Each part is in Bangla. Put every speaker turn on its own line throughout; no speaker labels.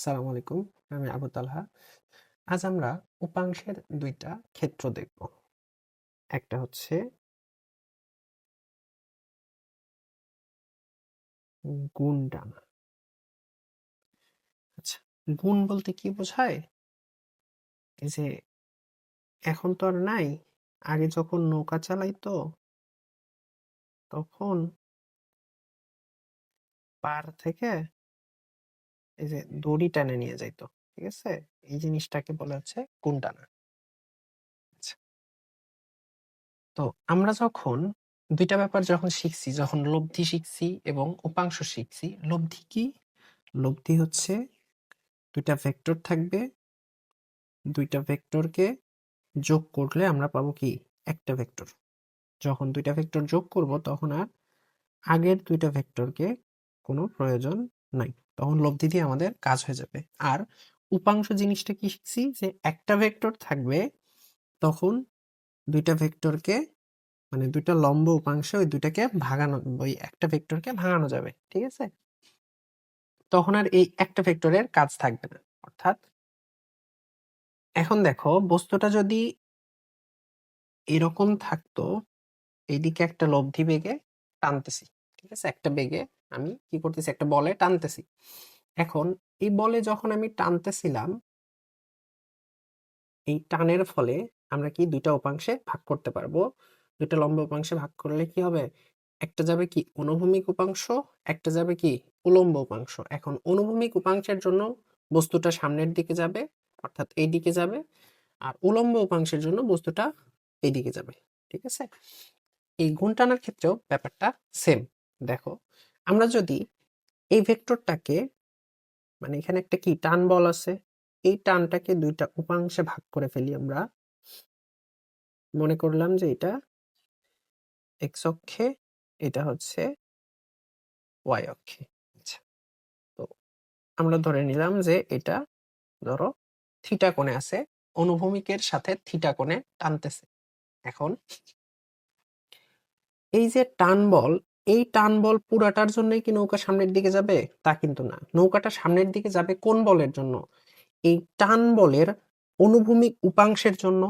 আসসালামু আলাইকুম, আমি আবু তালহা। আজ আমরা উপাংশের দুইটা ক্ষেত্র দেখব। একটা হচ্ছে গুণ টানা আচ্ছা গুণ বলতে কি বোঝায়? যে এখন তো আর নাই, আগে যখন নৌকা চালাইতো, তখন পার থেকে এই যে দড়ি টেনে নিয়ে যাইতো, ঠিক আছে? এই জিনিসটাকে বলা হচ্ছে কোন টানা আচ্ছা। তো আমরা যখন দুইটা ব্যাপার যখন শিখছি, যখন লব্ধি শিখছি এবং উপাংশ শিখছি, লব্ধি কি? লব্ধি হচ্ছে দুইটা ভেক্টর থাকবে। দুইটা ভেক্টরকে যোগ করলে আমরা পাবো কি? একটা ভেক্টর। যখন দুইটা ভেক্টর যোগ করব, তখন আর আগের দুইটা ভেক্টরকে কোনো প্রয়োজন নাই। তখন লব্ধি দিয়ে আমাদের কাজ হয়ে যাবে। আর উপাংশ জিনিসটা কি শিখছি? যে একটা ভেক্টর থাকবে, তখন দুইটা ভেক্টরকে মানে দুইটা লম্ব উপাংশে ওই দুইটাকে ভাগানো ওই একটা ভেক্টরকে ভাঙানো যাবে, ঠিক আছে? তখন আর এই একটা ভেক্টরের কাজ থাকবে না। অর্থাৎ এখন দেখো, বস্তুটা যদি এরকম থাকতো, এইদিকে একটা লব্ধি বেগে টানতেছি, ঠিক আছে? একটা বেগে আমি কি করতেছি? একটা বলে টানতেছি। এখন এই বলে যখন আমি টানতেছিলাম, এই টানের ফলে আমরা কি দুইটা উপাংশে ভাগ করতে পারব? দুইটা লম্ব উপাংশে ভাগ করলে কি হবে? একটা যাবে কি অনুভূমিক উপাংশ, একটা যাবে কি উলম্ব উপাংশ। এখন অনুভূমিক উপাংশের জন্য বস্তুটা সামনের দিকে যাবে, অর্থাৎ এই দিকে যাবে, আর উলম্ব উপাংশের জন্য বস্তুটা এই দিকে যাবে। ঠিক আছে? এই গুণ টানার ক্ষেত্রেও ব্যাপারটা সেম দেখো আমরা যদি এই ভেক্টরটাকে মানে এখানে একটা কি, টান বল আছে, এই টানটাকে দুইটা উপাংশে ভাগ করে ফেলি আমরা। মনে করলাম যে এটা এক্স অক্ষে, এটা হচ্ছে ওয়াই অক্ষে। আচ্ছা তো আমরা ধরে নিলাম যে এটা ধরো থিটা কোণে আছে, অনুভূমিকের সাথে থিটা কোণে টানতেছে। এখন এই যে টান বল এই টান বল পুরাটার জন্যই কি নৌকা সামনের দিকে যাবে? তা কিন্তু না। নৌকাটা সামনের দিকে যাবে কোন বলের জন্য? এই টান বলের অনুভূমিক উপাংশের জন্য।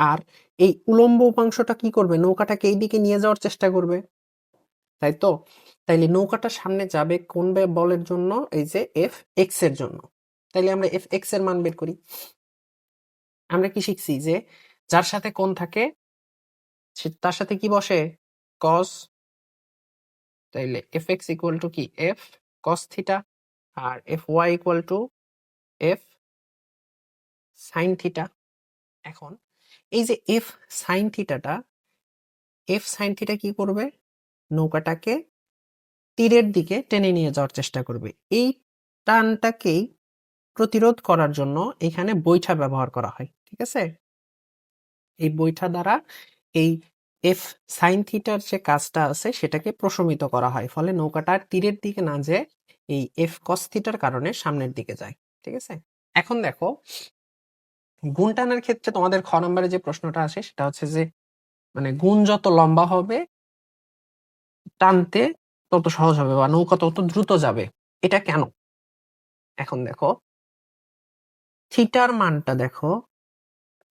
আর এই উলম্ব উপাংশটা কি করবে? নৌকাটাকে এই দিকে নিয়ে যাওয়ার চেষ্টা করবে। তাই তো? তাইলে নৌকাটা সামনে যাবে কোন বলের জন্য? এই যে এফ এক্সের জন্য। তাইলে আমরা এফ এক্সের মান বের করি। আমরা কি শিখছি যে যার সাথে কোন থাকে তার সাথে কি বসে? কস তাইলে এফ এক্স ইকুয়াল টু কি? F cos theta R F Y equal to F sine theta এখন এই যে এফ সাইন থিটাটা এফ সাইন থিটা কি করবে? নৌকাটাকে তীরের দিকে টেনে নিয়ে যাওয়ার চেষ্টা করবে। এই টানটাকেই প্রতিরোধ করার জন্য এখানে বৈঠা ব্যবহার করা হয়, ঠিক আছে? এই বৈঠা দ্বারা এই এফ সাইন থিটার যে কাজটা আছে সেটাকে প্রশমিত করা হয়, ফলে নৌকাটার তীরের দিকে না যে এই এফ কস থিটার কারণে সামনের দিকে যায়, ঠিক আছে? এখন দেখো গুণ টানার ক্ষেত্রে তোমাদের খ নম্বরে যে প্রশ্নটা আসে সেটা হচ্ছে যে মানে গুণ যত লম্বা হবে, টানতে তত সহজ হবে বা নৌকা তত দ্রুত যাবে। এটা কেন? এখন দেখো থিটার মানটা দেখো,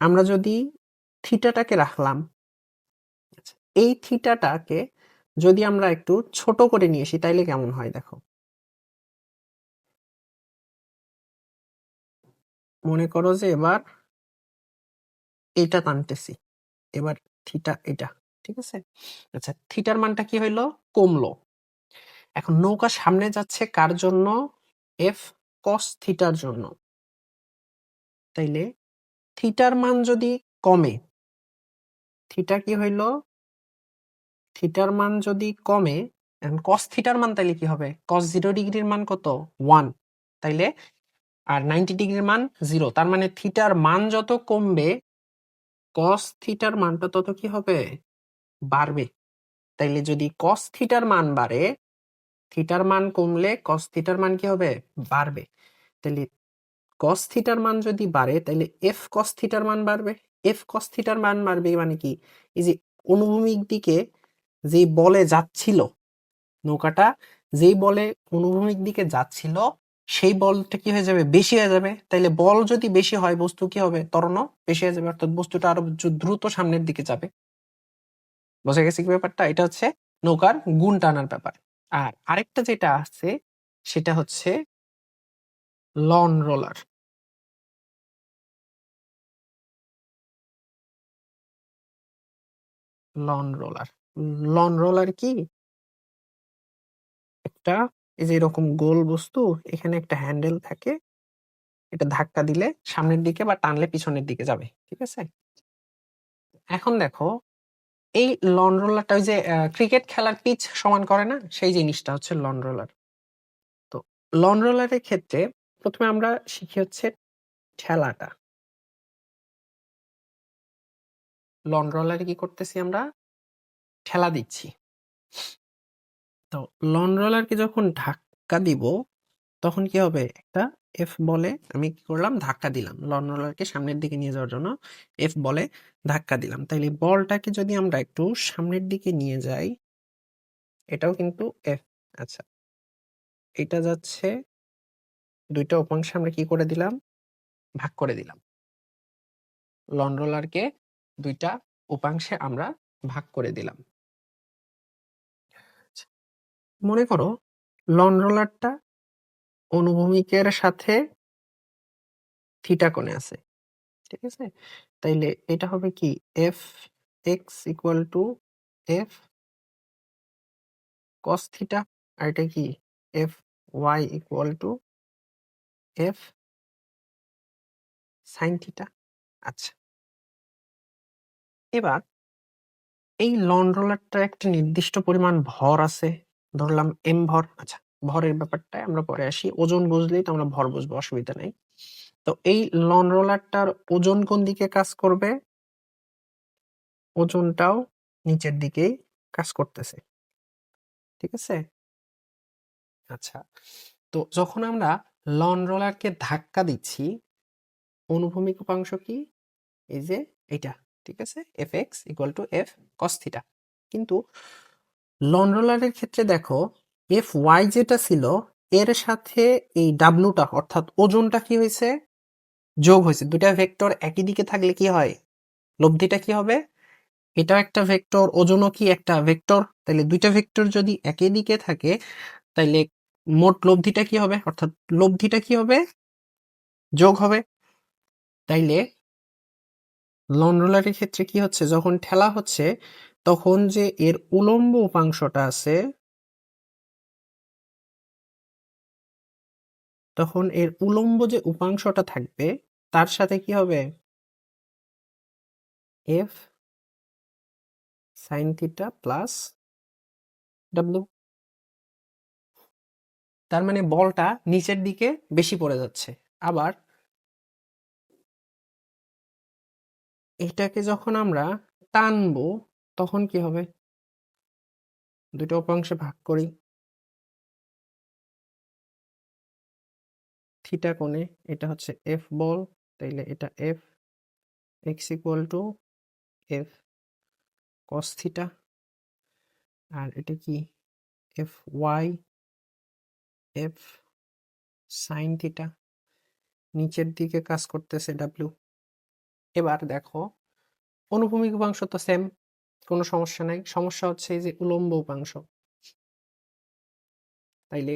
আমরা যদি থিটাটাকে রাখলাম এই থিটাটাকে যদি আমরা একটু ছোট করে নিয়ে আসি, তাইলে কেমন হয় দেখো? মনে করো যে এবার এটা টানতেছি, এবার থিটা এটা, ঠিক আছে? আচ্ছা থিটার মানটা কি হইল? কমলো। এখন নৌকা সামনে যাচ্ছে কার জন্য? এফ কস থিটার জন্য। তাইলে থিটার মান যদি কমে, থিটা কি হইল? থিটার মান যদি কমে কস থিটার মান তাইলে কি হবে কস জিরো ডিগ্রির মান কত ওয়ান তাইলে আর নাইনটি ডিগ্রির মান জিরো তার মানে থিটার মান যত কমবে কস থিটার মানটা তত কি হবে বাড়বে তাইলে যদি কস থিটার মান বাড়ে থিটার মান কমলে কস থিটার মান কি হবে বাড়বে তাহলে কস থিটার মান যদি বাড়ে তাহলে এফ কস থিটার মান বাড়বে এফ কস থিটার মান বাড়বে মানে কি এই যে অনুভূমিক দিকে যে বলে যাচ্ছিল, নৌকাটা যেই বলে অনুভূমিক দিকে যাচ্ছিল, সেই বলটা কি হয়ে যাবে? বেশি হয়ে যাবে। তাইলে বল যদি বেশি হয়, বস্তু কি হবে? ত্বরণ বেশি হয়ে যাবে, অর্থাৎ বস্তুটা আরও দ্রুত সামনের দিকে যাবে। বোঝা গেছে কি ব্যাপারটা? এটা হচ্ছে নৌকার গুণ টানার ব্যাপার। আর আরেকটা যেটা আছে, সেটা হচ্ছে lawn roller. Lawn roller lawn roller কি? একটা এই যে এরকম গোল বস্তু, এখানে একটা হ্যান্ডেল থাকে। এটা ধাক্কা দিলে সামনের দিকে বা টানলে পিছনের দিকে যাবে, ঠিক আছে? এখন দেখো, এই লন রোলারটা ওই যে ক্রিকেট খেলার পিচ সমান করে না? সেই জিনিসটা হচ্ছে লন রোলার তো লন রোলারের ক্ষেত্রে প্রথমে আমরা শিখি হচ্ছে ঠেলাটা। লন রোলারে কি করতেছি আমরা? ঠেলা দিচ্ছি। তো লন রোলারকে যখন ধাক্কা দিব, তখন কি হবে? একটা এফ বলে আমি কি করলাম? ধাক্কা দিলাম। লন রোলারকে সামনের দিকে নিয়ে যাওয়ার জন্য এফ বলে ধাক্কা দিলাম। তাইলে বলটাকে যদি আমরা একটু সামনের দিকে নিয়ে যাই, এটাও কিন্তু এফ আচ্ছা এটা যাচ্ছে দুইটা উপাংশে আমরা কি করে দিলাম? ভাগ করে দিলাম। লন রোলারকে দুইটা উপাংশে আমরা ভাগ করে দিলাম। আচ্ছা, মনে করো লন রোলারটা অনুভূমিকের সাথে থিটা কোণে আছে ঠিক আছে? তাইলে এটা হবে কি? F X equal to F cos theta আর এটা কি? F Y equal to F sine theta আচ্ছা এবার এই লন রোলারটা একটা নির্দিষ্ট পরিমাণ ভর আছে। ধরলাম এম ভর। আচ্ছা ভরের ব্যাপারটায় আমরা পরে আসি। ওজন বুঝলেই তো আমরা ভর বুঝব, অসুবিধা নাই। তো এই লন রোলারটার ওজন কোন দিকে কাজ করবে? ওজনটাও নিচের দিকেই কাজ করতেছে। ঠিক আছে? আচ্ছা তো যখন আমরা লন রোলারকে ধাক্কা দিচ্ছি, অনুভূমিক উপাংশ কি? এই যে এটা ঠিক আছে? F X equal to F cos theta কিন্তু লন রোলারের ক্ষেত্রে দেখো এফ ওয়াই যেটা ছিল, এর সাথে এই ডাব্লুটা অর্থাৎ ওজনটা কি হয়েছে? যোগ হয়েছে। দুটা ভেক্টর একই দিকে থাকলে কি হয়? লব্ধিটা কি হবে? এটাও একটা ভেক্টর ওজনও কি একটা ভেক্টর তাহলে দুইটা ভেক্টর যদি একই দিকে থাকে, তাইলে মোট লব্ধিটা কি হবে? অর্থাৎ লব্ধিটা কি হবে? যোগ হবে। তাইলে লন রোলারের ক্ষেত্রে কি হচ্ছে? যখন ঠেলা হচ্ছে, তখন যে এর উলম্ব উপাংশটা আছে, তখন এর উলম্ব যে উপাংশটা থাকবে, তার সাথে কি হবে? F sine theta plus W তার মানে বলটা নিচের দিকে বেশি পড়ে যাচ্ছে। আবার এটাকে যখন আমরা টানবো, তখন কি হবে? দুটো উপাংশে ভাগ করি। থিটা কোণে এটা হচ্ছে এফ বল, তাইলে এটা F X equal to F cos theta. আর এটা কি? F Y F sine theta. নিচের দিকে কাজ করতেছে ডাব্লিউ এবার দেখো, অনুভূমিক উপাংশ তো সেম কোনো সমস্যা নাই। সমস্যা হচ্ছে যে উলম্ব উপাংশ। তাইলে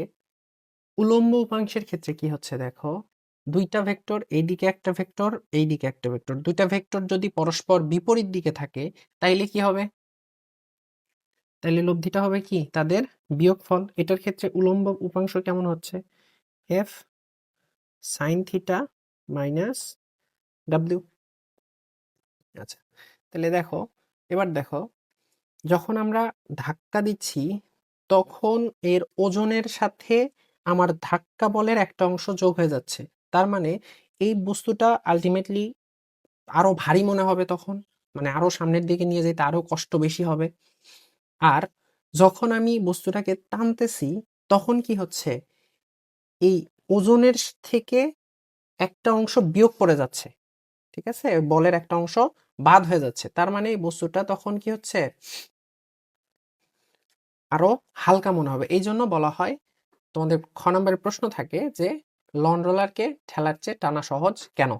উলম্ব উপাংশের ক্ষেত্রে কি হচ্ছে দেখো, দুইটা ভেক্টর এইদিকে একটা ভেক্টর এইদিকে একটা ভেক্টর দুইটা ভেক্টর যদি পরস্পর বিপরীত দিকে থাকে, তাইলে কি হবে? তাইলে লব্ধিটা হবে কি? তাদের বিয়োগফল। এটার ক্ষেত্রে উলম্ব উপাংশ কেমন হচ্ছে? F sine theta minus W আচ্ছা তাহলে দেখো, এবার দেখো, যখন আমরা ধাক্কা দিচ্ছি, তখন এর ওজনের সাথে আমার ধাক্কা বলের একটা অংশ যোগ হয়ে যাচ্ছে। তার মানে এই বস্তুটা আলটিমেটলি আরও ভারী মনে হবে তখন মানে আরও সামনের দিকে নিয়ে যেতে আরও কষ্ট বেশি হবে। আর যখন আমি বস্তুটাকে টানতেছি, তখন কি হচ্ছে? এই ওজনের থেকে একটা অংশ বিয়োগ করে যাচ্ছে। ঠিক আছে? বলের একটা অংশ বাদ হয়ে যাচ্ছে। তার মানে এই বস্তুটা তখন কি হচ্ছে? আরও হালকা মনে হবে। এই জন্য বলা হয়, তোমাদের খ নম্বরের প্রশ্ন থাকে যে লন রোলারকে ঠেলার চেয়ে টানা সহজ কেন?